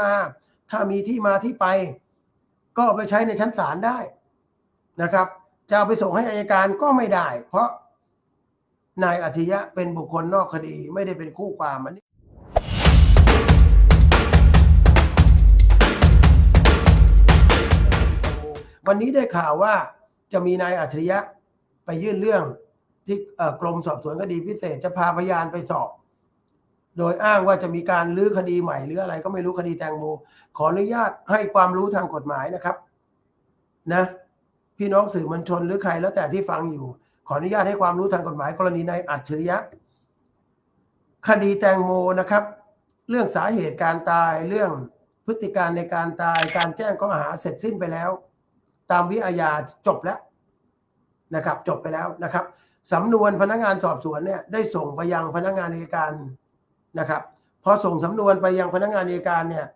มา ถ้ามีที่มาที่ไป ก็ไปใช้ในชั้นศาลได้นะครับ จะเอาไปส่งให้อายการก็ไม่ได้ เพราะนายอัจฉริยะเป็นบุคคลนอกคดีไม่ได้เป็นคู่ความอันนี้วันนี้ได้ข่าวว่าจะมีนายอัจฉริยะไปยื่นเรื่องที่กรมสอบสวนคดีพิเศษจะพาพยานไปสอบ โดยอ้างว่าจะมีการลื้อคดีใหม่หรืออะไรก็ไม่รู้คดีแตงโม ขออนุญาตให้ความรู้ทางกฎหมายนะครับ นะ พี่น้องสื่อมวลชนหรือใครแล้วแต่ที่ฟังอยู่ ขออนุญาตให้ความรู้ทางกฎหมายกรณีในอัจฉริยะ คดีแตงโมนะครับ เรื่องสาเหตุการตายเรื่องพฤติการในการตายการแจ้งข้อหาเสร็จสิ้นไปแล้ว ตามวิอาญาจบแล้วนะครับ จบไปแล้วนะครับสำนวนพนักงานสอบสวนเนี่ยได้ส่งไปยังพนักงานอัยการ นะครับพอส่งสำนวนไปยังพนักงานอัยการเนี่ย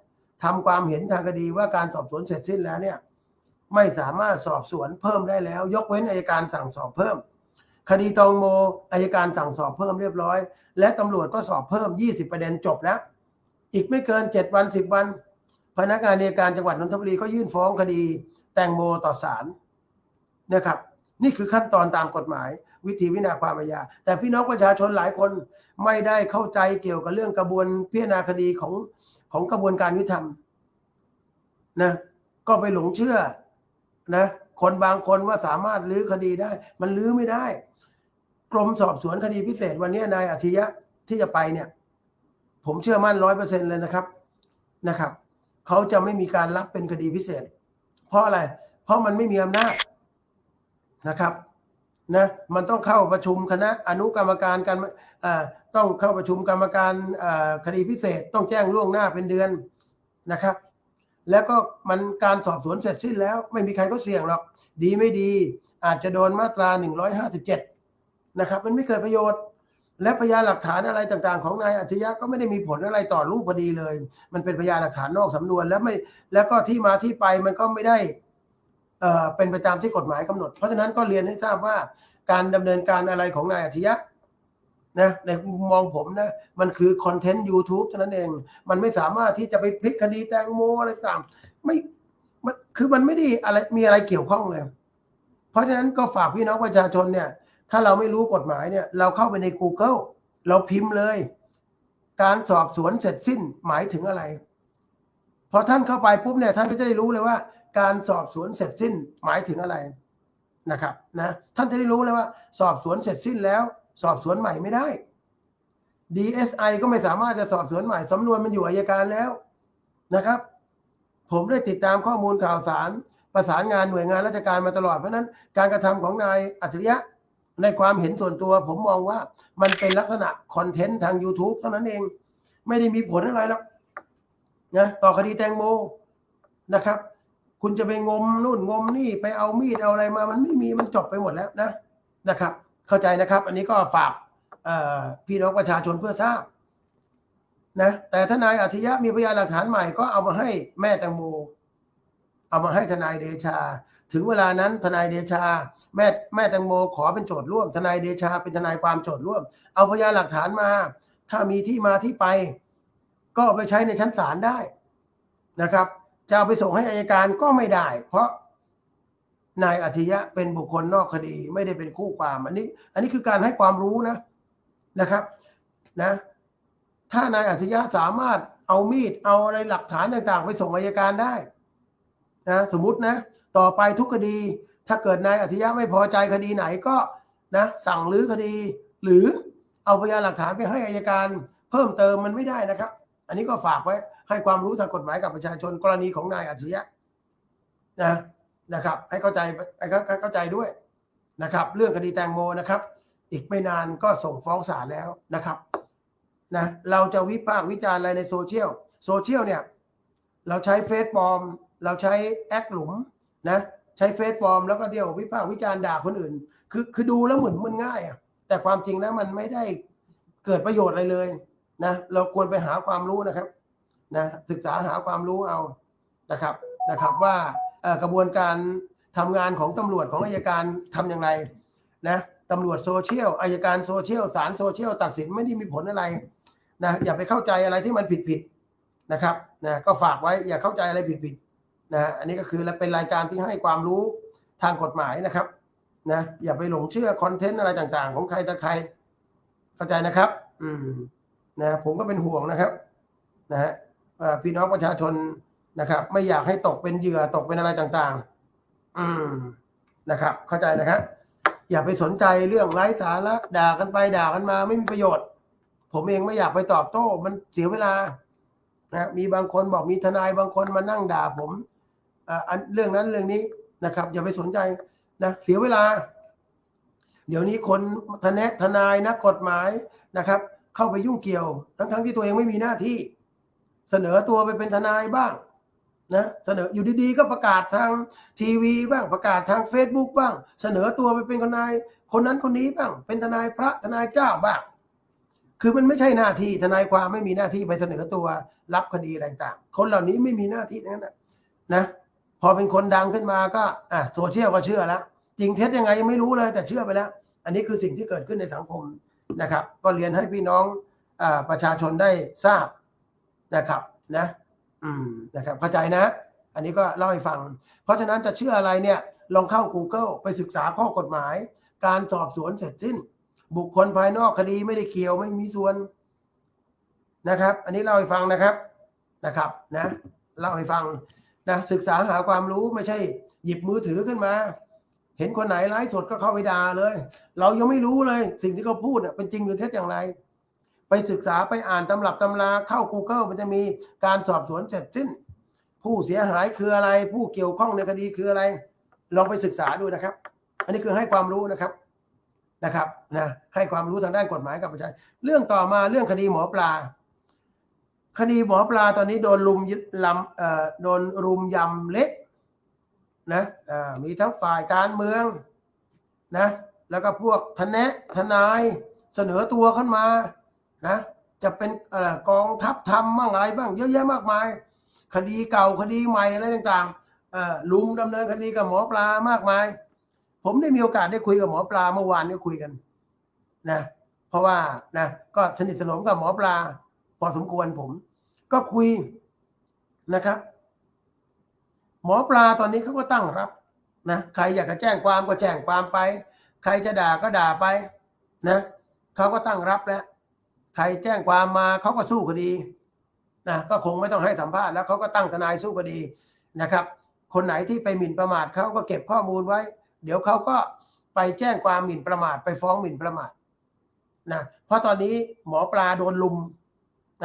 ทำความเห็นทางคดีว่าการสอบสวนเสร็จสิ้นแล้วเนี่ยไม่สามารถสอบสวนเพิ่มได้แล้ว ยกเว้นอัยการสั่งสอบเพิ่ม คดีตองโมอัยการสั่งสอบเพิ่มเรียบร้อย และตำรวจก็สอบเพิ่ม 20 ประเด็นจบแล้วอีกไม่เกิน 7 วัน 10 วัน พนักงานอัยการจังหวัดนนทบุรีก็ยื่นฟ้องคดีแตงโมต่อศาลนะครับ นี่คือขั้นตอนตามกฎหมาย วิธีวินาความอาญาแต่พี่น้องประชาชนหลายคนไม่ได้เข้าใจเกี่ยวกับเรื่องกระบวนพิจารณาคดีของของกระบวนการยุติธรรมนะก็ไปหลงเชื่อนะคนบางคนว่าสามารถลื้อคดีได้ มันลื้อไม่ได้ กรมสอบสวนคดีพิเศษวันนี้นายอาทิยะที่จะไปเนี่ย ผมเชื่อมั่นร้อยเปอร์เซ็นเลยนะครับนะครับเขาจะไม่มีการรับเป็นคดีพิเศษ เพราะอะไร เพราะมันไม่มีอำนาจนะครับ นะมันต้องเข้าประชุมคณะอนุกรรมการการต้องเข้าประชุมกรรมการคดีพิเศษต้องแจ้งล่วงหน้าเป็นเดือนนะครับ แล้วก็มันการสอบสวนเสร็จสิ้นแล้ว ไม่มีใครก็เสี่ยงหรอกดีไม่ดี อาจจะโดนมาตรา 157 นะครับ มันไม่เกิดประโยชน์ และพยานหลักฐานอะไรต่างๆ ของนายอัจฉริยะก็ไม่ได้มีผลอะไรต่อรูปคดีเลย มันเป็นพยานหลักฐานนอกสำนวนแล้วไม่แล้วก็ที่มาที่ไปมันก็ไม่ได้ เอ่อเป็นไปตามที่กฎหมายกำหนด เพราะฉะนั้นก็เรียนให้ทราบว่าการดำเนินการอะไรของนายอัธิยะนะในมุมมองผมนะมันคือคอนเทนต์ YouTube เท่านั้นเอง มันไม่สามารถที่จะไปพลิกคดีแตงโมอะไรต่างไม่มันคือมันไม่ได้อะไรมีอะไรเกี่ยวข้องเลย เพราะฉะนั้นก็ฝากพี่น้องประชาชนเนี่ย ถ้าเราไม่รู้กฎหมายเนี่ย เราเข้าไปใน Google เราพิมพ์เลย การสอบสวนเสร็จสิ้นหมายถึงอะไร พอท่านเข้าไปปุ๊บเนี่ย ท่านก็จะได้รู้เลยว่า การสอบสวนเสร็จสิ้นหมายถึงอะไรนะครับนะท่านจะได้รู้เลยว่า สอบสวนเสร็จสิ้นแล้ว สอบสวนใหม่ไม่ได้ DSI ก็ไม่สามารถจะสอบสวนใหม่สำนวนมันอยู่อัยการแล้วนะครับ ผมได้ติดตามข้อมูลข่าวสาร ประสานงานหน่วยงานราชการมาตลอดเพราะนั้นการกระทำของนายอัจฉริยะในความเห็นส่วนตัว ผมมองว่ามันเป็นลักษณะคอนเทนต์ทาง YouTube เท่านั้นเอง ไม่ได้มีผลอะไรหรอกนะต่อคดีแตงโมนะครับ คุณจะไปงมนู่นงมนี่ไปเอามีดเอาอะไรมา มันไม่มีมันจบไปหมดแล้วนะนะครับ เข้าใจนะครับ อันนี้ก็ฝากพี่น้องประชาชนเพื่อทราบนะแต่ทนายอัธยะมีพยานหลักฐานใหม่ก็เอามาให้แม่แตงโม เอามาให้ทนายเดชา ถึงเวลานั้นทนายเดชา แม่แม่แตงโมขอเป็นโจทย์ร่วม ทนายเดชาเป็นทนายความโจทย์ร่วม เอาพยานหลักฐานมา ถ้ามีที่มาที่ไป ก็ไปใช้ในชั้นศาลได้นะครับ จะเอาไปส่งให้อายการก็ไม่ได้ เพราะนายอัธยะเป็นบุคคลนอกคดี ไม่ได้เป็นคู่ความอันนี้ อันนี้คือการให้ความรู้นะนะครับนะ ถ้านายอัธยะสามารถเอามีดเอาอะไรหลักฐานต่าง ๆ ไปส่งอายการได้นะสมมุตินะ ต่อไปทุกคดี ถ้าเกิดนายอัธยะไม่พอใจคดีไหนก็นะสั่งรื้อคดี หรือเอาพยานหลักฐานไปให้อายการ เพิ่มเติมมันไม่ได้นะครับ อันนี้ก็ฝากไว้ ให้ความรู้ทางกฎหมายกับประชาชน กรณีของนายอัจฉริยะนะนะครับ ให้เข้าใจให้เข้าให้เข้าใจด้วยนะครับ เรื่องคดีแตงโมนะครับ อีกไม่นานก็ส่งฟ้องศาลแล้วนะครับนะเราจะวิพากษ์วิจารณ์อะไรในโซเชียลโซเชียลเนี่ยเราใช้เฟซปลอม เราใช้แอคหลุมนะใช้เฟซปลอมแล้วก็เดียววิพากษ์วิจารณ์ด่าคนอื่น คือคือดูแล้วเหมือนมันง่ายอะแต่ความจริงแล้วมันไม่ได้เกิดประโยชน์อะไรเลยนะเราควรไปหาความรู้นะครับ นะศึกษาหาความรู้เอานะครับนะครับว่ากระบวนการทำงานของตำรวจของอายการทำอย่างไรนะตำรวจโซเชียลอายการโซเชียลศาลโซเชียลตัดสินไม่ได้มีผลอะไรนะอย่าไปเข้าใจอะไรที่มันผิดผิดๆนะครับนะก็ฝากไว้อย่าเข้าใจอะไรผิดๆนะอันนี้ก็คือเป็นรายการที่ให้ความรู้ทางกฎหมายนะครับนะอย่าไปหลงเชื่อคอนเทนต์อะไรต่างๆ ของใครต่อใคร เข้าใจนะครับ อืมนะผมก็เป็นห่วงนะครับ นะฮะ พี่น้องประชาชนนะครับ ไม่อยากให้ตกเป็นเหยื่อตกเป็นอะไรต่างๆ อืมนะครับ เข้าใจนะครับอย่าไปสนใจเรื่องไร้สาระด่ากันไปด่ากันมาไม่มีประโยชน์ ผมเองไม่อยากไปตอบโต้ มันเสียเวลานะมีบางคนบอกมีทนายบางคนมานั่งด่าผมอันเรื่องนั้นเรื่องนี้นะครับ อย่าไปสนใจนะเสียเวลา เดี๋ยวนี้คนทนายทนายนักกฎหมายนะครับ เข้าไปยุ่งเกี่ยว ทั้งๆที่ตัวเองไม่มีหน้าที่ เสนอตัวไปเป็นทนายบ้างนะเสนออยู่ดีๆ ก็ประกาศทางทีวีบ้างประกาศทาง Facebook บ้าง เสนอตัวไปเป็นทนายคนนั้นคนนี้บ้าง เป็นทนายพระทนายเจ้าบ้าง คือมันไม่ใช่หน้าที่ทนายความไม่มีหน้าที่ไปเสนอตัวรับคดีอะไรต่างคนเหล่านี้ไม่มีหน้าที่ทั้งนั้นนะนะพอเป็นคนดังขึ้นมาก็อะโซเชียลก็เชื่อแล้วจริงเท็จยังไงยังไม่รู้เลยแต่เชื่อไปแล้ว อันนี้คือสิ่งที่เกิดขึ้นในสังคมนะครับ ก็เรียนให้พี่น้องอประชาชนได้ทราบ นะครับนะ อืมนะครับเข้าใจนะ อันนี้ก็เล่าให้ฟัง เพราะฉะนั้นจะเชื่ออะไรเนี่ย ลองเข้า Google ไปศึกษาข้อกฎหมาย การสอบสวนเสร็จสิ้น บุคคลภายนอกคดีไม่ได้เกี่ยวไม่มีส่วนนะครับ อันนี้เล่าให้ฟังนะครับนะครับนะเล่าให้ฟังนะศึกษาหาความรู้ไม่ใช่ หยิบมือถือขึ้นมา เห็นคนไหนไลฟ์สดก็เข้าไปด่าเลย เรายังไม่รู้เลย สิ่งที่เขาพูดน่ะเป็นจริงหรือเท็จอย่างไร ไปศึกษาไปอ่านตำรับตำราเข้า Google มันจะมีการสอบสวนเสร็จสิ้น ผู้เสียหายคืออะไร ผู้เกี่ยวข้องในคดีคืออะไร ลองไปศึกษาดูนะครับ อันนี้คือให้ความรู้นะครับนะครับนะให้ความรู้ทางด้านกฎหมายกับประชาชนเรื่องต่อมาเรื่องคดีหมอปลา คดีหมอปลาตอนนี้โดนลุมยึดลำเอ่อโดนรุมยำเละนะอ่มีทั้งฝ่ายการเมืองนะแล้วก็พวกทนายทนายเสนอตัวขึ้นมา นะจะเป็นอกองทัพทำบ้างอะไรบ้างเยอะแยะมากมาย คดีเก่าคดีใหม่อะไรต่างๆลุมดำเนินคดีกับหมอปลามากมาย ผมได้มีโอกาสได้คุยกับหมอปลาเมื่อวานนี้คุยกันนะเพราะว่านะก็สนิทสนมกับหมอปลา พอสมควรผม ก็คุยนะครับ หมอปลาตอนนี้เขาก็ตั้งรับนะใครอยากจะแจ้งความก็แจ้งความไป ใครจะด่าก็ด่าไปนะเขาก็ตั้งรับแล้ว ใครแจ้งความมาเขาก็สู้คดีนะก็คงไม่ต้องให้สัมภาษณ์แล้วเขาก็ตั้งทนายสู้คดีนะครับ คนไหนที่ไปหมิ่นประมาทเขาก็เก็บข้อมูลไว้ เดี๋ยวเขาก็ไปแจ้งความหมิ่นประมาทไปฟ้องหมิ่นประมาทนะเพราะตอนนี้หมอปลาโดนลุม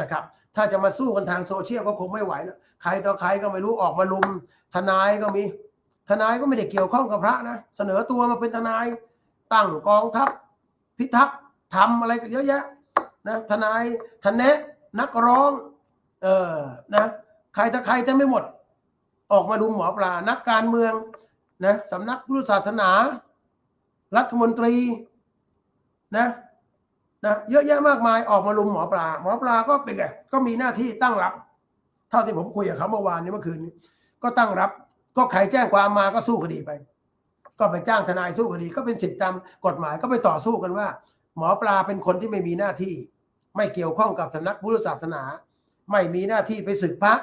นะครับ ถ้าจะมาสู้กันทางโซเชียลก็คงไม่ไหวแล้วใครต่อใครก็ไม่รู้ออกมาลุม ทนายก็มี ทนายก็ไม่ได้เกี่ยวข้องกับพระนะเสนอตัวมาเป็นทนาย ตั้งกองทัพพิทักษ์ทำอะไรกันเยอะแยะ นะทนายทนแนะนักร้องเออนะใครต่อใครจะไม่หมด ออกมาลุมหมอปลา นักการเมืองนะสำนักพุทธศาสนา รัฐมนตรีนะนะเยอะแยะมากมายออกมาลุมหมอปลา หมอปลาก็เป็นไงก็มีหน้าที่ตั้งรับ เท่าที่ผมคุยกับเขาเมื่อวานนี้เมื่อคืนนี้ก็ตั้งรับ ก็ใครแจ้งความมาก็สู้คดีไป ก็ไปจ้างทนายสู้คดี ก็เป็นสิทธิตามกฎหมายก็ไปต่อสู้กันว่า หมอปลาเป็นคนที่ไม่มีหน้าที่ ไม่เกี่ยวข้องกับสำนักพุทธศาสนา ไม่มีหน้าที่ไปศึกพระ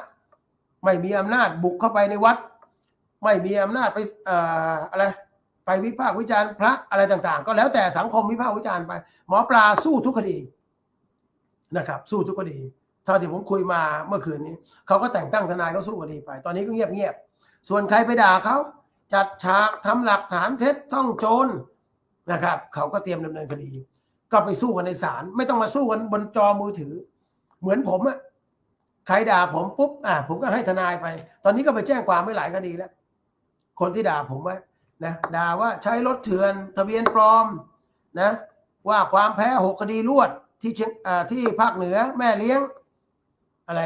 ไม่มีอำนาจบุกเข้าไปในวัด ไม่มีอำนาจไปอออะไรไปวิพากษ์วิจารณ์พระอะไรต่างๆ ก็แล้วแต่สังคมวิพากษ์วิจารณ์ไป หมอปลาสู้ทุกคดีนะครับ สู้ทุกคดีเท่าที่ผมคุยมาเมื่อคืนนี้เขาก็แต่งตั้งทนายเขาสู้คดีไป ตอนนี้ก็เงียบเงียบๆส่วนใครไปด่าเขาจัดฉากทำหลักฐานเท็จท่องโจรนะครับ เขาก็เตรียมดำเนินคดี ก็ไปสู้กันในศาลไม่ต้องมาสู้กันบนจอมือถือ เหมือนผมอะใครด่าผมปุ๊บอะผมก็ให้ทนายไป ตอนนี้ก็ไปแจ้งความไม่หลายคดีแล้ว คนที่ด่าผมไว้นะด่าว่าใช้รถเถื่อนทะเบียนปลอมนะว่าความแพ้หกคดีรวดที่เชียงอ่าที่ภาคเหนือแม่เลี้ยง อะไร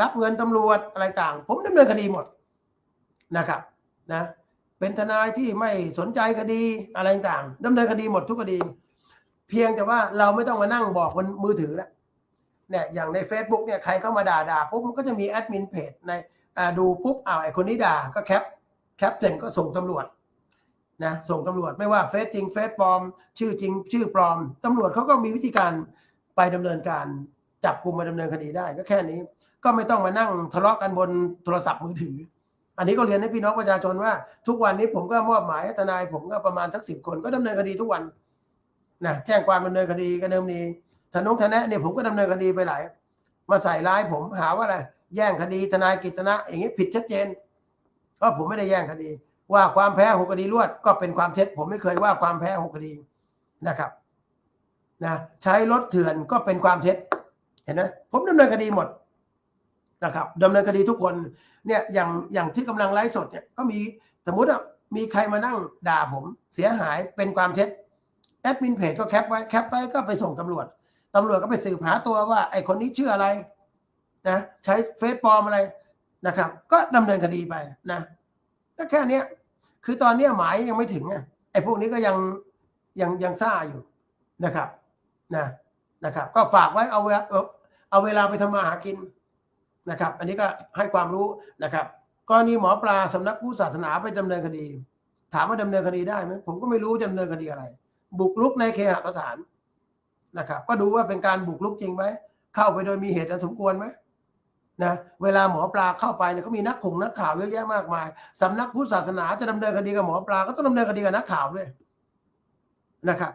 รับเงินตำรวจอะไรต่าง ผมดำเนินคดีหมดนะครับนะเป็นทนายที่ไม่สนใจคดีอะไรต่างดำเนินคดีหมดทุกคดี เพียงแต่ว่าเราไม่ต้องมานั่งบอกบนมือถือแล้วเนี่ยอย่างใน Facebook เนี่ยใครเข้ามาด่าด่าปุ๊บมันก็จะมีแอดมินเพจในอ่าดูปุ๊บอ้าวไอคนนี้ด่าก็แคปแคปเสร็จก็ส่งตำรวจนะส่งตำรวจไม่ว่าเฟซจริงเฟซปลอม ชื่อจริง ชื่อปลอมตำรวจเขาก็มีวิธีการไปดำเนินการจับกลุ่มมาดำเนินคดีได้ ก็แค่นี้ก็ไม่ต้องมานั่งทะเลาะกันบนโทรศัพท์มือถือ อันนี้ก็เรียนให้พี่น้องประชาชนว่า ทุกวันนี้ผมก็มอบหมายให้ทนายผมก็ประมาณสักสิบคนก็ดำเนินคดีทุกวัน นะแจ้งความดำเนินคดีกันเดิมนี้ทนงทนะเนี่ยผมก็ดำเนินคดีไปหลายมาใส่ร้ายผมหาว่าอะไรแย่งคดีทนายกฤษณะอย่างนี้ผิดชัดเจนก็ผมไม่ได้แย่งคดี ว่าความแพ้หกคดีรวดก็เป็นความเท็จ ผมไม่เคยว่าความแพ้หกคดีนะครับนะใช้รถเถื่อนก็เป็นความเท็จเห็นไหมผมดำเนินคดีหมดนะครับดำเนินคดีทุกคนเนี่ยอย่างอย่างที่กำลังไลฟ์สดเนี่ยก็มีสมมติอะมีใครมานั่งด่าผมเสียหายเป็นความเท็จ แอดมินเพจก็แคปไว้แคปไปก็ไปส่งตำรวจตำรวจก็ไปสืบหาตัวว่า ไอ้คนนี้ชื่ออะไรนะใช้เฟซปลอมอะไรนะครับ ก็ดำเนินคดีไปนะก็แค่นี้คือตอนนี้หมายยังไม่ถึงอะไอ้พวกนี้ก็ยังยังยังซ่าอยู่นะครับนะนะครับ ก็ฝากไว้เอาเวลาเอาเวลาไปทำมาหากินนะครับ อันนี้ก็ให้ความรู้นะครับกรณีหมอปลาสำนักพุทธศาสนาไปดำเนินคดี ถามว่าดำเนินคดีได้ไหมผมก็ไม่รู้จะดำเนินคดีอะไร บุกรุกในเคหสถานนะครับ ก็ดูว่าเป็นการบุกรุกจริงไหมเข้าไปโดยมีเหตุอันสมควรไหมนะเวลาหมอปลาเข้าไปเนี่ยเขามีนักขงนักข่าวเยอะแยะมากมายสำนักพุทธศาสนาจะดำเนินคดีกับหมอปลาก็ต้องดำเนินคดีกับนักข่าวด้วยนะครับ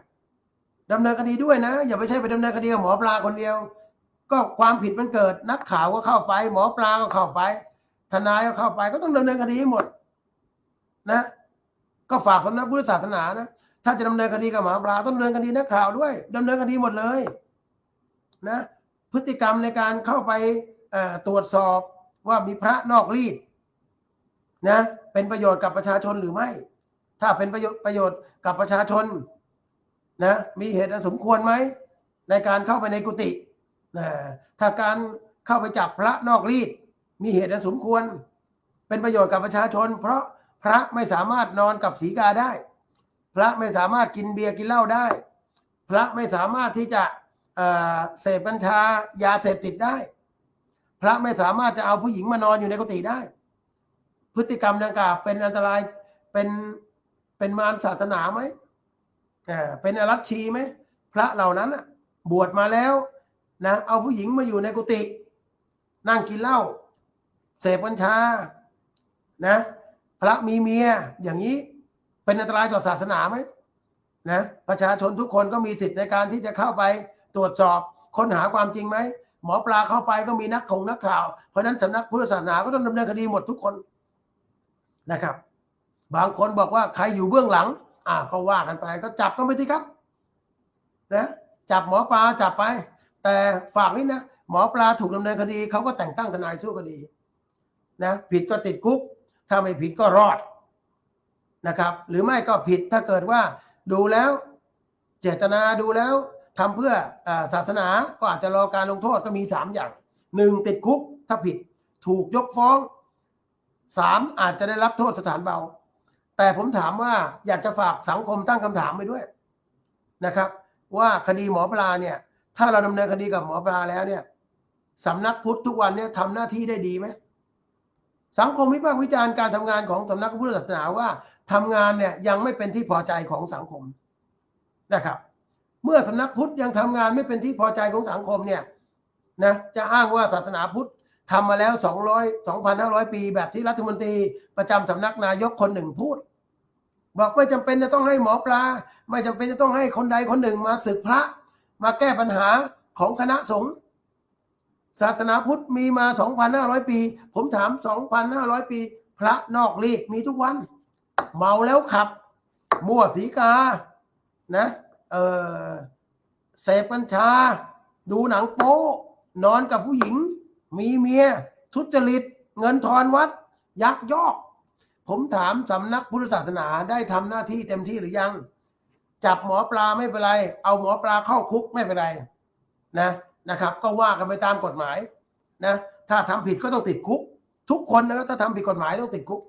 ดำเนินคดีด้วยนะ อย่าไปใช่ไปดำเนินคดีกับหมอปลาคนเดียว ก็ความผิดมันเกิดนักข่าวก็เข้าไป หมอปลาก็เข้าไป ทนายก็เข้าไป ก็ต้องดำเนินคดีหมด นะ ก็ฝากสำนักพุทธศาสนานะ ถ้าจะดำเนินคดีกับหมอปลาต้องดำเนินคดีนักข่าวด้วยดำเนินคดีหมดเลย นะ พฤติกรรมในการเข้าไปตรวจสอบว่ามีพระนอกรีดนะ เป็นประโยชน์กับประชาชนหรือไม่ ถ้าเป็นประโยชน์ประโยชน์กับประชาชน นะ มีเหตุสมควรไหมในการเข้าไปในกุฏินะถ้าการเข้าไปจับพระนอกรีด มีเหตุสมควร เป็นประโยชน์กับประชาชน เพราะพระไม่สามารถนอนกับสีกาได้ พระไม่สามารถกินเบียร์กินเหล้าได้ พระไม่สามารถที่จะเเสพกัญชายาเสพติดได้ พระไม่สามารถจะเอาผู้หญิงมานอนอยู่ในกุฏิได้ พฤติกรรมดังกล่าวเป็นอันตรายเป็นเป็นมารศาสนาไหมอ่าเป็นอรัชชีไหมพระเหล่านั้นน่ะบวชมาแล้วนะเอาผู้หญิงมาอยู่ในกุฏินั่งกินเหล้าเสพกัญชานะ พระมีเมียอย่างนี้ เป็นอันตรายต่อศาสนาไหมนะประชาชนทุกคนก็มีสิทธิ์ในการที่จะเข้าไปตรวจสอบค้นหาความจริงไหมหมอปลาเข้าไปก็มีนักข่งนักข่าว เพราะนั้นสำนักพุทธศาสนาก็ต้องดำเนินคดีหมดทุกคนนะครับ บางคนบอกว่าใครอยู่เบื้องหลัง อ่าก็ว่ากันไป ก็จับก็ไปที่ครับนะจับหมอปลาจับไป แต่ฝากนิดนะหมอปลาถูกดำเนินคดีเขาก็แต่งตั้งทนายสู้คดี นะ ผิดก็ติดคุก ถ้าไม่ผิดก็รอด นะครับ หรือไม่ก็ผิดถ้าเกิดว่าดูแล้วเจตนาดูแล้วทำเพื่ออศาสนาก็อาจจะรอการลงโทษก็มีสามอย่างหนึ่งติดคุกถ้าผิดถูกยกฟ้องสามอาจจะได้รับโทษสถานเบา แต่ผมถามว่าอยากจะฝากสังคมตั้งคำถามไปด้วยนะครับ ว่าคดีหมอปลาเนี่ย ถ้าเราดำเนินคดีกับหมอปลาแล้วเนี่ยสำนักพุทธทุกวันเนี่ยทำหน้าที่ได้ดีไหมสังคมวิพากษ์วิจารณ์การทำงานของสำนักพุทธศาสนาว่า ทำงานเนี่ยยังไม่เป็นที่พอใจของสังคมนะครับ เมื่อสำนักพุทธยังทำงานไม่เป็นที่พอใจของสังคมเนี่ยนะจะอ้างว่าศาสนาพุทธทำมาแล้ว 200 2,500 ปีแบบที่รัฐมนตรีประจำสำนักนายกคนหนึ่งพูด บอกไม่จำเป็นจะต้องให้หมอปลา ไม่จำเป็นจะต้องให้คนใดคนหนึ่งมาศึกพระ มาแก้ปัญหาของคณะสงฆ์ศาสนาพุทธมีมา 2,500 ปี ผมถาม 2,500 ปี พระนอกรีดมีทุกวัน เมาแล้วขับ มั่วสีกา นะ เออเสพกัญชา ดูหนังโป๊นอนกับผู้หญิง มีเมีย ทุจริต เงินทอนวัด ยักยอก ผมถามสำนักพุทธศาสนาได้ทำหน้าที่เต็มที่หรือยัง จับหมอปลาไม่เป็นไร เอาหมอปลาเข้าคุกไม่เป็นไร นะนะครับ ก็ว่ากันไปตามกฎหมาย นะ ถ้าทำผิดก็ต้องติดคุก ทุกคนนะถ้าทำผิดกฎหมายต้องติดคุก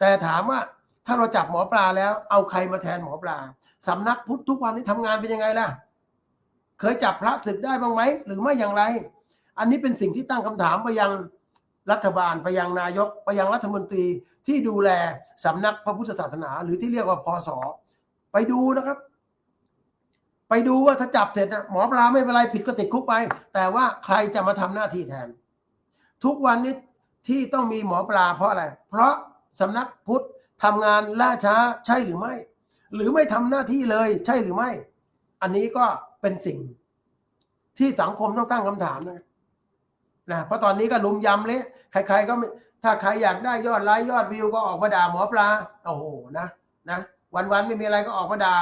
แต่ถามว่า ถ้าเราจับหมอปลาแล้ว เอาใครมาแทนหมอปลาสำนักพุทธทุกวันนี้ทำงานเป็นยังไงล่ะ เคยจับพระศึกได้บ้างไหมหรือไม่อย่างไร อันนี้เป็นสิ่งที่ตั้งคำถามไปยังรัฐบาลไปยังนายกไปยังรัฐมนตรีที่ดูแลสำนักพระพุทธศาสนา หรือที่เรียกว่าพศไปดูนะครับ ไปดูว่าถ้าจับเสร็จนะหมอปลาไม่เป็นไรผิดก็ติดคุกไป แต่ว่าใครจะมาทำหน้าที่แทน ทุกวันนี้ที่ต้องมีหมอปลาเพราะอะไร เพราะสำนักพุทธ ทำงานล่าช้าใช่หรือไม่ หรือไม่ทำหน้าที่เลยใช่หรือไม่ อันนี้ก็เป็นสิ่งที่สังคมต้องตั้งคำถามนะนะเพราะตอนนี้ก็ลุมยำเละใคร ๆ ก็ไม่ถ้าใครอยากได้ยอดไลค์ยอดวิวก็ออกมาด่าหมอปลาโอ้โหนะนะวันๆไม่มีอะไรก็ออกมาด่า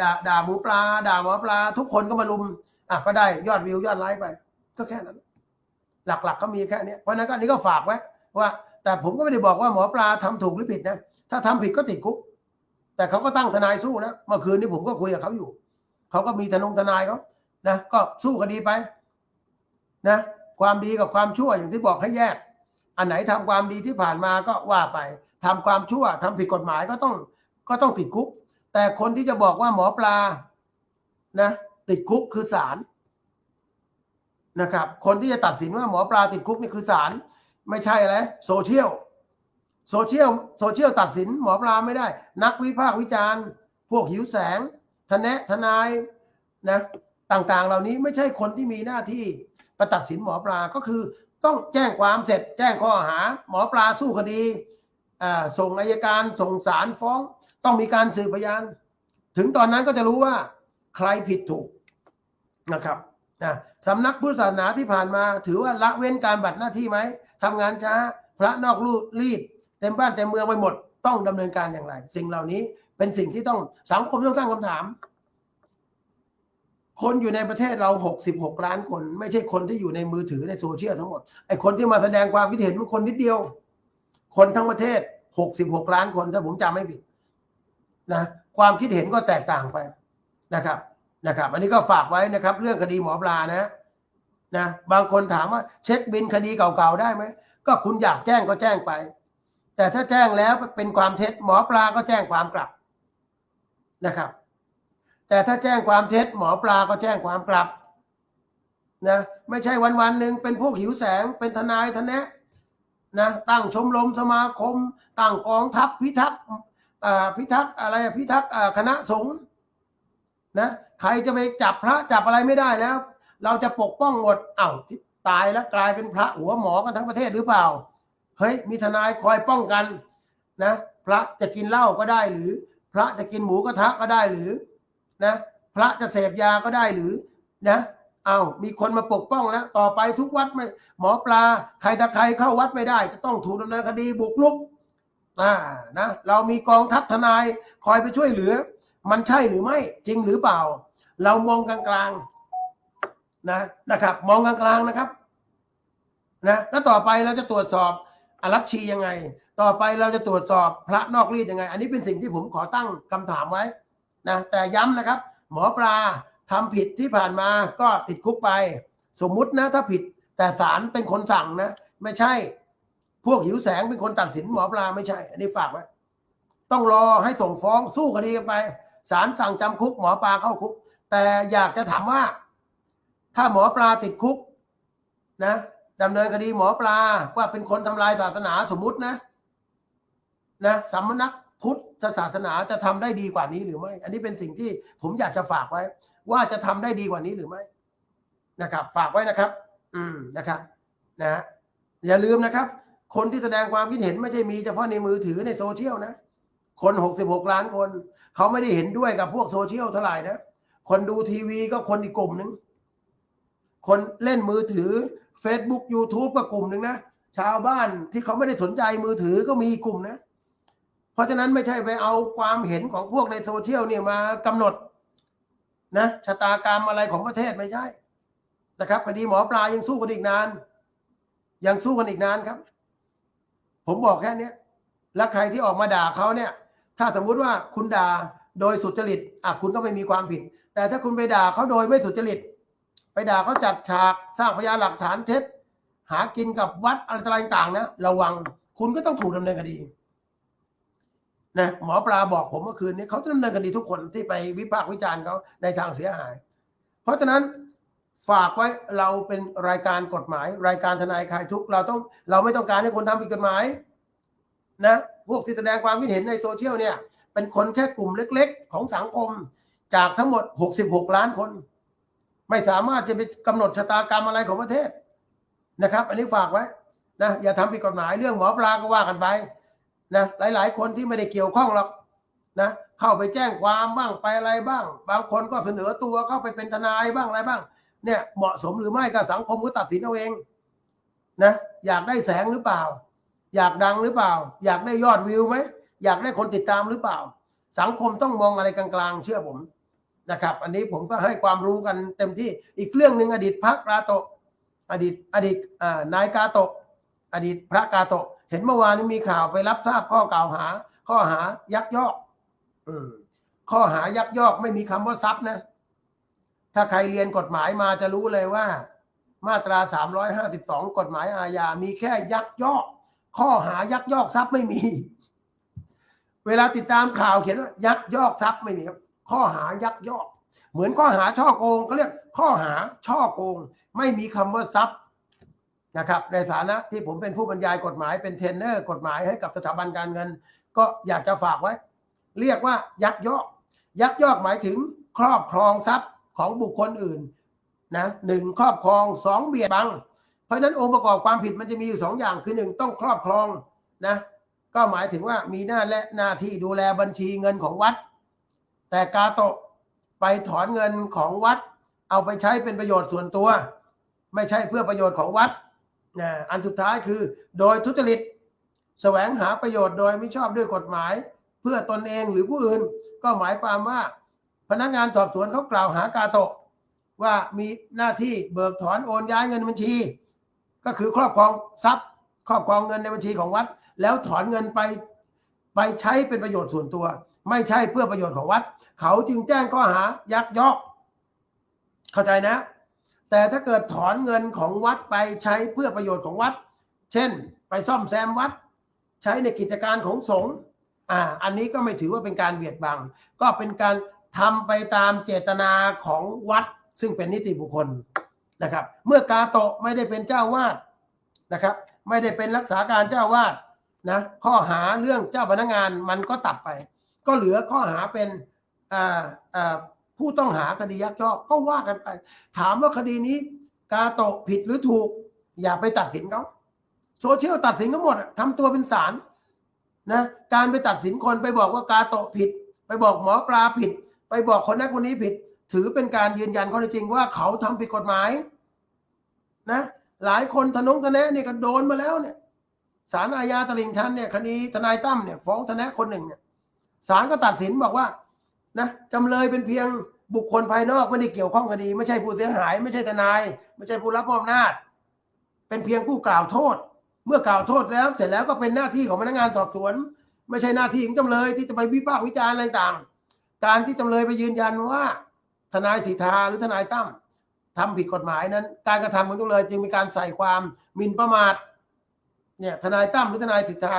ด่าด่าหมูปลา ด่าหมอปลา ทุกคนก็มาลุมอะก็ได้ยอดวิวยอดไลค์ไป ก็แค่นั้น หลักๆก็มีแค่เนี้ยเพราะนั้นก็อันนี้ก็ฝากไว้ว่า แต่ผมก็ไม่ได้บอกว่าหมอปลาทำถูกหรือผิดนะ ถ้าทำผิดก็ติดคุก แต่เขาก็ตั้งทนายสู้นะเมื่อคืนนี้ผมก็คุยกับเขาอยู่ เขาก็มีทนงทนายเขานะก็สู้คดีไป นะ ความดีกับความชั่วอย่างที่บอกให้แยก อันไหนทำความดีที่ผ่านมาก็ว่าไปทำความชั่วทำผิดกฎหมายก็ต้องก็ต้องติดคุก แต่คนที่จะบอกว่าหมอปลา นะ ติดคุกคือศาลนะครับ คนที่จะตัดสินว่าหมอปลาติดคุกนี่คือศาลไม่ใช่อะไรโซเชียล โซเชียลโซเชียลตัดสินหมอปลาไม่ได้ นักวิพากษ์วิจารณ์ พวกหิวแสง ทนะทนายนะต่างๆ เหล่านี้ไม่ใช่คนที่มีหน้าที่ประตัดสินหมอปลาก็คือต้องแจ้งความเสร็จ แจ้งข้อหา หมอปลาสู้คดีส่งอายการส่งศาลฟ้อง ต้องมีการสืบพยาน ถึงตอนนั้นก็จะรู้ว่าใครผิดถูกนะครับนะสำนักพุทธศาสนาที่ผ่านมา ถือว่าละเว้นการบัตรหน้าที่ไหมทำงานช้าพระนอกรูรีด ต็มบ้านเต็มเมืองไปหมดต้องดำเนินการอย่างไร สิ่งเหล่านี้เป็นสิ่งที่ต้องสังคมต้องตั้งคำถาม คนอยู่ในประเทศเราหกสิบหกล้านคน ไม่ใช่คนที่อยู่ในมือถือในโซเชียลทั้งหมดไอ้คนที่มาแสดงความคิดเห็นมันคนนิดเดียว คนทั้งประเทศหกสิบหกล้านคนถ้าผมจำไม่ผิดนะความคิดเห็นก็แตกต่างไปนะครับนะครับ อันนี้ก็ฝากไว้นะครับ เรื่องคดีหมอปลานะนะ บางคนถามว่าเช็คบินคดีเก่าๆได้ไหมก็คุณอยากแจ้งก็แจ้งไป แต่ถ้าแจ้งแล้วเป็นความเท็จหมอปลาก็แจ้งความกลับนะครับ แต่ถ้าแจ้งความเท็จหมอปลาก็แจ้งความกลับนะไม่ใช่วันๆหนึ่งเป็นพวกหิวแสงเป็นทนายทนแนะนะตั้งชมรมสมาคม ตั้งกองทัพพิทักษ์พิทักษ์อะไรพิทักษ์คณะสงฆ์นะใครจะไปจับพระจับอะไรไม่ได้แล้ว เราจะปกป้องหมดเอา้าตายแล้วกลายเป็นพระหัวหมอกันทั้งประเทศหรือเปล่า เฮ้ยมีทนายคอยป้องกันนะพระจะกินเหล้าก็ได้หรือ พระจะกินหมูกระทะก็ได้หรือนะพระจะเสพยาก็ได้หรือนะเอามีคนมาปกป้องแล้ว ต่อไปทุกวัดไม่หมอปลาใครตะใครเข้าวัดไม่ได้ จะต้องถูกดำเนินคดีบุกลุกอ่านะเรามีกองทัพทนายคอยไปช่วยเหลือ มันใช่หรือไม่จริงหรือเปล่า เรามองกลางๆนะนะครับ มองกลางๆนะครับนะแล้วต่อไปเราจะตรวจสอบ รัชชียังไง ต่อไปเราจะตรวจสอบพระนอกรีดยังไง อันนี้เป็นสิ่งที่ผมขอตั้งคำถามไว้นะแต่ย้ำนะครับ หมอปลาทำผิดที่ผ่านมาก็ติดคุกไป สมมุตินะถ้าผิด แต่ศาลเป็นคนสั่งนะ ไม่ใช่ พวกหิวแสงเป็นคนตัดสินหมอปลาไม่ใช่ อันนี้ฝากไว้ต้องรอให้ส่งฟ้องสู้คดีกันไปศาลสั่งจำคุกหมอปลาเข้าคุก แต่อยากจะถามว่า ถ้าหมอปลาติดคุก นะ ดำเนินคดีหมอปลาว่าเป็นคนทำลายศาสนาสมมุตินะ นะสำนักพุทธศาสนาจะทำได้ดีกว่านี้หรือไม่ อันนี้เป็นสิ่งที่ผมอยากจะฝากไว้ ว่าจะทำได้ดีกว่านี้หรือไม่นะครับ ฝากไว้นะครับ อืมนะครับ นะอย่าลืมนะครับ คนที่แสดงความคิดเห็นไม่ใช่มีเฉพาะในมือถือในโซเชียลนะคนหกสิบหกล้านคน เขาไม่ได้เห็นด้วยกับพวกโซเชียลเท่าไหร่นะคนดูทีวีก็คนอีกกลุ่มหนึ่งคนเล่นมือถือ Facebook YouTube ก็กลุ่มหนึ่งนะชาวบ้านที่เขาไม่ได้สนใจมือถือก็มีกลุ่มนะ เพราะฉะนั้นไม่ใช่ไปเอาความเห็นของพวกในโซเชียลเนี่ยมากำหนดนะชะตากรรมอะไรของประเทศไม่ใช่นะครับคดีหมอปลายังสู้กันอีกนาน ยังสู้กันอีกนานครับ ผมบอกแค่นี้แล้วใครที่ออกมาด่าเขาเนี่ย ถ้าสมมุติว่าคุณด่าโดยสุจริตอะคุณก็ไม่มีความผิด แต่ถ้าคุณไปด่าเขาโดยไม่สุจริต ไปด่าเขาจัดฉากสร้างพยานหลักฐานเท็จ หากินกับวัดอะไรต่างๆนะระวังคุณก็ต้องถูกดำเนินคดีนะหมอปลาบอกผมเมื่อคืนนี้เขาจะดำเนินคดีทุกคนที่ไปวิพากษ์วิจารณ์เขาในทางเสียหาย เพราะฉะนั้นฝากไว้เราเป็นรายการกฎหมาย รายการทนายคลายทุกเราต้องเราไม่ต้องการให้คนทำผิดกฎหมายนะพวกที่แสดงความคิดเห็นในโซเชียลเนี่ย เป็นคนแค่กลุ่มเล็ก ๆ ของสังคมจากทั้งหมด 66 ล้านคน ไม่สามารถจะไปกำหนดชะตากรรมอะไรของประเทศนะครับ อันนี้ฝากไว้นะอย่าทำผิดกฎหมายเรื่องหมอปลาก็ว่ากันไปนะหลาย ๆ คนที่ไม่ได้เกี่ยวข้องหรอกนะเข้าไปแจ้งความบ้างไปอะไรบ้าง บางคนก็เสนอตัวเข้าไปเป็นทนายบ้างอะไรบ้าง เนี่ยเหมาะสมหรือไม่ก็สังคมก็ตัดสินเอาเองนะอยากได้แสงหรือเปล่า อยากดังหรือเปล่า อยากได้ยอดวิวไหมอยากได้คนติดตามหรือเปล่า สังคมต้องมองอะไรกลางๆ เชื่อผม นะครับ อันนี้ผมก็ให้ความรู้กันเต็มที่อีกเรื่องหนึ่งอดีตพระกาโตอดีตอดีตนายกาโตอดีตพระกาโตเห็นเมื่อวานนี้มีข่าวไปรับทราบข้อกล่าวหา ข้อหายักยอกอข้อหายักยอกไม่มีคำว่าทรัพย์นะ ถ้าใครเรียนกฎหมายมาจะรู้เลยว่า มาตรา 352 กฎหมายอาญา มีแค่ยักยอก ข้อหายักยอกทรัพย์ไม่มี เวลาติดตามข่าวเขียนว่ายักยอกทรัพย์ไม่มีครับ ข้อหายักยอก เหมือนข้อหาช่อโกงเขาเรียกข้อหาช่อโกง ไม่มีคำว่าทรัพย์นะครับ ในฐานะที่ผมเป็นผู้บรรยายกฎหมายเป็นเทรนเนอร์กฎหมายให้กับสถาบันการเงิน ก็อยากจะฝากไว้ เรียกว่ายักยอก ยักยอกหมายถึงครอบครองทรัพย์ของบุคคลอื่นนะหนึ่งครอบครองสองเบียดบัง เพราะฉะนั้นองค์ประกอบความผิดมันจะมีอยู่สองอย่างคือหนึ่งต้องครอบครองนะก็หมายถึงว่ามีหน้าและหน้าที่ดูแลบัญชีเงินของวัด แต่กาโตะไปถอนเงินของวัด เอาไปใช้เป็นประโยชน์ส่วนตัว ไม่ใช่เพื่อประโยชน์ของวัดนะอันสุดท้ายคือ โดยทุจริต แสวงหาประโยชน์โดยไม่ชอบด้วยกฎหมาย เพื่อตนเองหรือผู้อื่น ก็หมายความว่า พนักงานสอบสวนเขากล่าวหากาโตะว่ามีหน้าที่เบิกถอนโอนย้ายเงินบัญชี ก็คือครอบครองทรัพย์ ครอบครองเงินในบัญชีของวัด แล้วถอนเงินไปไปใช้เป็นประโยชน์ส่วนตัว ไม่ใช่เพื่อประโยชน์ของวัด เขาจึงแจ้งข้อหายักยอก เข้าใจนะ แต่ถ้าเกิดถอนเงินของวัดไปใช้เพื่อประโยชน์ของวัด เช่น ไปซ่อมแซมวัด ใช้ในกิจการของสงฆ์อ่า อันนี้ก็ไม่ถือว่าเป็นการเบียดบัง ก็เป็นการทำไปตามเจตนาของวัด ซึ่งเป็นนิติบุคคลนะครับ เมื่อกาโตะไม่ได้เป็นเจ้าวาดนะครับ ไม่ได้เป็นรักษาการเจ้าวาดนะข้อหาเรื่องเจ้าพนักงานมันก็ตัดไป ก็เหลือข้อหาเป็นผู้ต้องหาคดียักยอกก็ว่ากันไป ถามว่าคดีนี้ กาโตะผิดหรือถูก อย่าไปตัดสินเขาโซเชียลตัดสินทั้งหมดอะทำตัวเป็นศาลนะการไปตัดสินคนไปบอกว่ากาโตะผิด ไปบอกหมอปลาผิด ไปบอกคนนั้นคนนี้ผิด ถือเป็นการยืนยันข้อเท็จจริงว่าเขาทำผิดกฎหมายนะหลายคนทนงทนะเนี่ยก็โดนมาแล้วเนี่ยศาลอาญาตลิ่งชันเนี่ยคดีทนายตั้มเนี่ยฟ้องทนะคนหนึ่งเนี่ย ศาลก็ตัดสินบอกว่านะจำเลยเป็นเพียงบุคคลภายนอกไม่ได้เกี่ยวข้องคดี ไม่ใช่ผู้เสียหาย ไม่ใช่ทนาย ไม่ใช่ผู้รับมอบอำนาจ เป็นเพียงผู้กล่าวโทษ เมื่อกล่าวโทษแล้ว เสร็จแล้วก็เป็นหน้าที่ของพนักงานสอบสวน ไม่ใช่หน้าที่ของจำเลยที่จะไปวิพากษ์วิจารณ์อะไรต่าง การที่จำเลยไปยืนยันว่า ทนายสิทธาหรือทนายตั้มทำผิดกฎหมายนั้น การกระทำของจำเลยจึงมีการใส่ความหมิ่นประมาทเนี่ยทนายตั้มหรือทนายสิทธา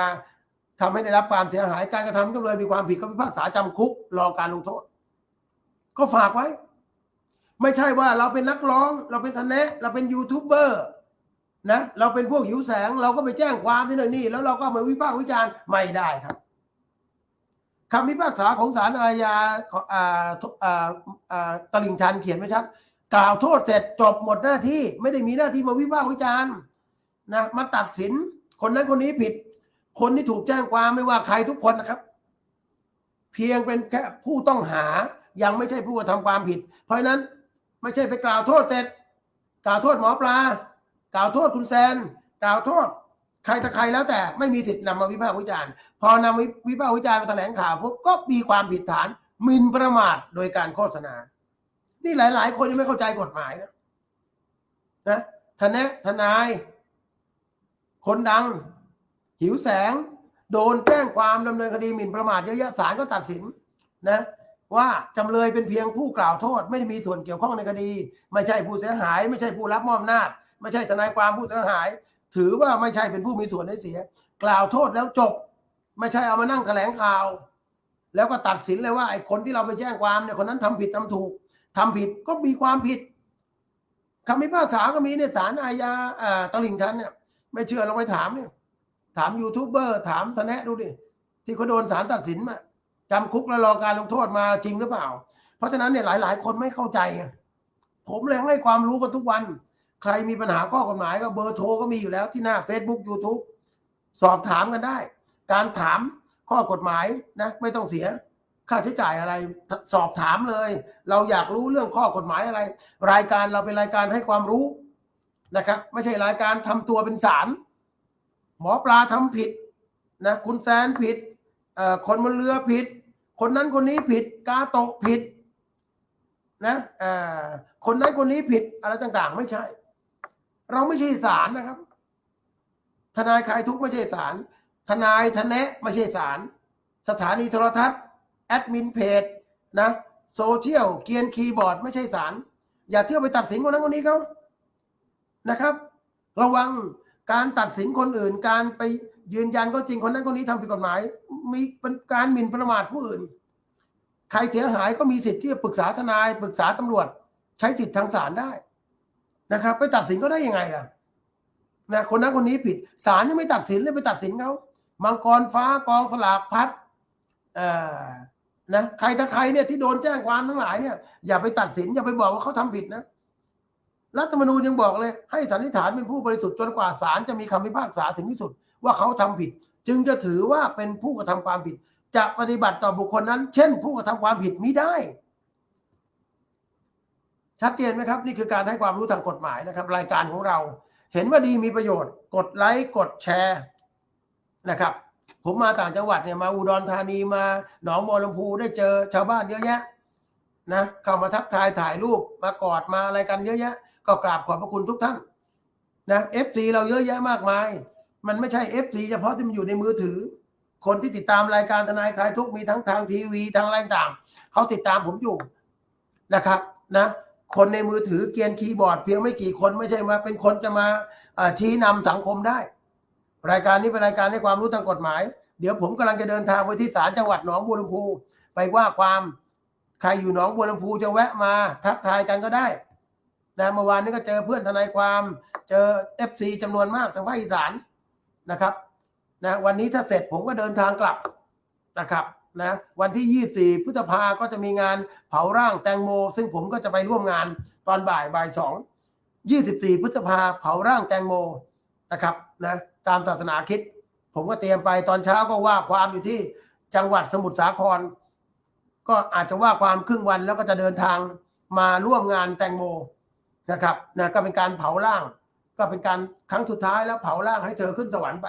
ทำให้ได้รับความเสียหายการกระทำของจำเลยมีความผิดก็พิพากษาจำคุกรอการลงโทษ ก็ฝากไว้ ไม่ใช่ว่าเราเป็นนักร้อง เราเป็นทนายเราเป็นยูทูบเบอร์นะเราเป็นพวกหิวแสง เราก็ไปแจ้งความที่นี่ แล้วเราก็มาวิพากษ์วิจารณ์ไม่ได้ครับคำพิพากษาของศาลอาญาของอ่าอ่าอ่าตลิ่งชันเขียนไว้ชัดกล่าวโทษเสร็จจบหมดหน้าที่ ไม่ได้มีหน้าที่มาวิพากษ์วิจารณ์นะมาตัดสินคนนั้นคนนี้ผิด คนที่ถูกแจ้งความไม่ว่าใครทุกคนนะครับ เพียงเป็นแค่ผู้ต้องหายังไม่ใช่ผู้กระทำความผิด เพราะนั้นไม่ใช่ไปกล่าวโทษเสร็จ กล่าวโทษหมอปลา กล่าวโทษคุณแซน กล่าวโทษ ใครตะใครแล้วแต่ไม่มีสิทธิ์นำมาวิพากษ์วิจารณ์ พอนำวิพากษ์วิจารณ์มาแถลงข่าวพบก็มีความผิดฐานหมิ่นประมาทโดยการโฆษณา นี่หลาย ๆ คนยังไม่เข้าใจกฎหมายนะนะทนายทนาย คนดัง หิวแสง โดนแจ้งความดำเนินคดีหมิ่นประมาทเยอะแยะศาลก็ตัดสินนะว่าจำเลยเป็นเพียงผู้กล่าวโทษ ไม่ได้มีส่วนเกี่ยวข้องในคดี ไม่ใช่ผู้เสียหาย ไม่ใช่ผู้รับมอบอำนาจ ไม่ใช่ทนายความผู้เสียหาย ถือว่าไม่ใช่เป็นผู้มีส่วนได้เสีย กล่าวโทษแล้วจบ ไม่ใช่เอามานั่งแถลงข่าว แล้วก็ตัดสินเลยว่าไอ้คนที่เราไปแจ้งความเนี่ยคนนั้นทำผิดทำถูกทำผิดก็มีความผิดคำพิพากษาก็มีในศาลอาญาอ่าตลิ่งชันเนี่ยไม่เชื่อลองไปถามเนี่ย ถามยูทูบเบอร์ถามทนายดูดิ ที่เขาโดนศาลตัดสินมาจำคุกแล้วรอการลงโทษมาจริงหรือเปล่า เพราะฉะนั้นเนี่ยหลาย ๆ คนไม่เข้าใจ ผมเลยให้ความรู้กันทุกวัน ใครมีปัญหาข้อกฎหมายก็เบอร์โทรก็มีอยู่แล้วที่หน้า Facebook YouTube สอบถามกันได้ การถามข้อกฎหมายนะไม่ต้องเสียค่าใช้จ่ายอะไรสอบถามเลย เราอยากรู้เรื่องข้อกฎหมายอะไร รายการเราเป็นรายการให้ความรู้นะครับ ไม่ใช่รายการทำตัวเป็นศาล หมอปลาทำผิดนะคุณแซนผิดคนบนเรือผิด คนนั้นคนนี้ผิดกาโตะผิดนะคนนั้นคนนี้ผิดอะไรต่างๆ ไม่ใช่ เราไม่ใช่ศาลนะครับ ทนายคลายทุกข์ไม่ใช่ศาลทนายทนแนะไม่ใช่ศาลสถานีโทรทัศน์แอดมินเพจนะโซเชียลเกียนคีย์บอร์ด ไม่ใช่ศาลอย่าเที่ยวไปตัดสินคนนั้นคนนี้เขานะครับ ระวัง การตัดสินคนอื่น การไปยืนยันก็จริงคนนั้นคนนี้ทำผิดกฎหมาย มีเป็นการหมิ่นประมาทผู้อื่น ใครเสียหายก็มีสิทธิ์ที่จะปรึกษาทนายปรึกษาตำรวจ ใช้สิทธิ์ทางศาลได้นะครับ ไปตัดสินก็ได้ยังไงล่ะนะคนนั้นคนนี้ผิดศาลยังไม่ตัดสินเลยไปตัดสินเขามังกรฟ้ากองสลากพัดเอ่อนะใครถ้าใครเนี่ยที่โดนแจ้งความทั้งหลายเนี่ยอย่าไปตัดสินอย่าไปบอกว่าเขาทำผิดนะ รัฐธรรมนูญยังบอกเลย ให้สันนิษฐานเป็นผู้บริสุทธิ์จนกว่าศาลจะมีคำพิพากษาถึงที่สุด ว่าเขาทำผิด จึงจะถือว่าเป็นผู้กระทำความผิด จะปฏิบัติต่อบุคคลนั้น เช่น ผู้กระทำความผิดมิได้ ชัดเจนไหมครับ นี่คือการให้ความรู้ทางกฎหมายนะครับ รายการของเรา เห็นว่าดีมีประโยชน์ กดไลค์กดแชร์นะครับ ผมมาต่างจังหวัดเนี่ยมาอุดรธานีมาหนองบัวลำพูได้เจอชาวบ้านเยอะแยะ นะเข้ามาทักทายถ่ายรูปมากอดมาอะไรกันเยอะแยะ ก็กราบขอบพระคุณทุกท่านนะเอฟซีเราเยอะแยะมากมาย มันไม่ใช่เอฟซีเฉพาะที่มันอยู่ในมือถือ คนที่ติดตามรายการทนายคลายทุกข์มีทั้งทางทีวีทางอะไรต่างเขาติดตามผมอยู่นะครับนะคนในมือถือเกียนคีย์บอร์ดเพียงไม่กี่คนไม่ใช่มาเป็นคนจะมาอ่อชี้นำสังคมได้ รายการนี้เป็นรายการให้ความรู้ทางกฎหมาย เดี๋ยวผมกำลังจะเดินทางไปที่ศาลจังหวัดหนองบัวลำพูไปว่าความ ใครอยู่หนองบัวลำพูจะแวะมาทักทายกันก็ได้นะเมื่อวานนี้ก็เจอเพื่อนทนายความเจอเอฟซีจำนวนมากทางภาคอีสานนะครับนะวันนี้ถ้าเสร็จผมก็เดินทางกลับนะครับนะวันที่ 24 พฤษภาก็จะมีงานเผาร่างแตงโม ซึ่งผมก็จะไปร่วมงานตอนบ่ายบ่ายสอง24 พฤษภาเผาร่างแตงโมนะครับนะตามศาสนาคิด ผมก็เตรียมไปตอนเช้าก็ว่าความอยู่ที่จังหวัดสมุทรสาคร ก็อาจจะว่าความครึ่งวันแล้วก็จะเดินทางมาร่วมงานแตงโมนะครับนะก็เป็นการเผาร่าง ก็เป็นการครั้งสุดท้ายแล้วเผาร่างให้เธอขึ้นสวรรค์ไป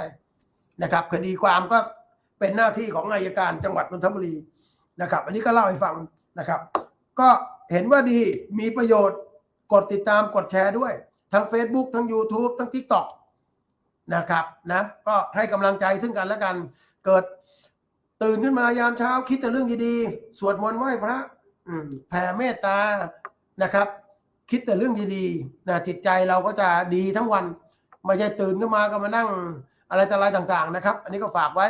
นะครับคดีความก็เป็นหน้าที่ของอายการจังหวัดนนทบุรีนะครับ อันนี้ก็เล่าให้ฟังนะครับ ก็เห็นว่าดีมีประโยชน์กดติดตามกดแชร์ด้วย ทั้ง Facebook ทั้ง YouTube ทั้ง TikTok นะครับนะก็ให้กำลังใจซึ่งกันและกันเกิด ตื่นขึ้นมายามเช้าคิดแต่เรื่องดีๆ สวดมนต์ไหว้พระแผ่เมตตานะครับ คิดแต่เรื่องดีๆนะจิตใจเราก็จะดีทั้งวัน ไม่ใช่ตื่นขึ้นมาก็มานั่งอะไรต่ออะไรต่างๆนะครับ อันนี้ก็ฝากไว้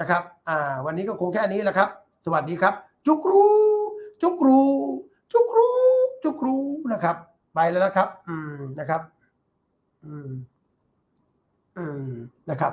นะครับ อ่า วันนี้ก็คงแค่นี้แหละครับ สวัสดีครับ จุกรูจุกรูจุกรูจุกรูนะครับ ไปแล้วนะครับ อืมนะครับ อืม อืมนะครับ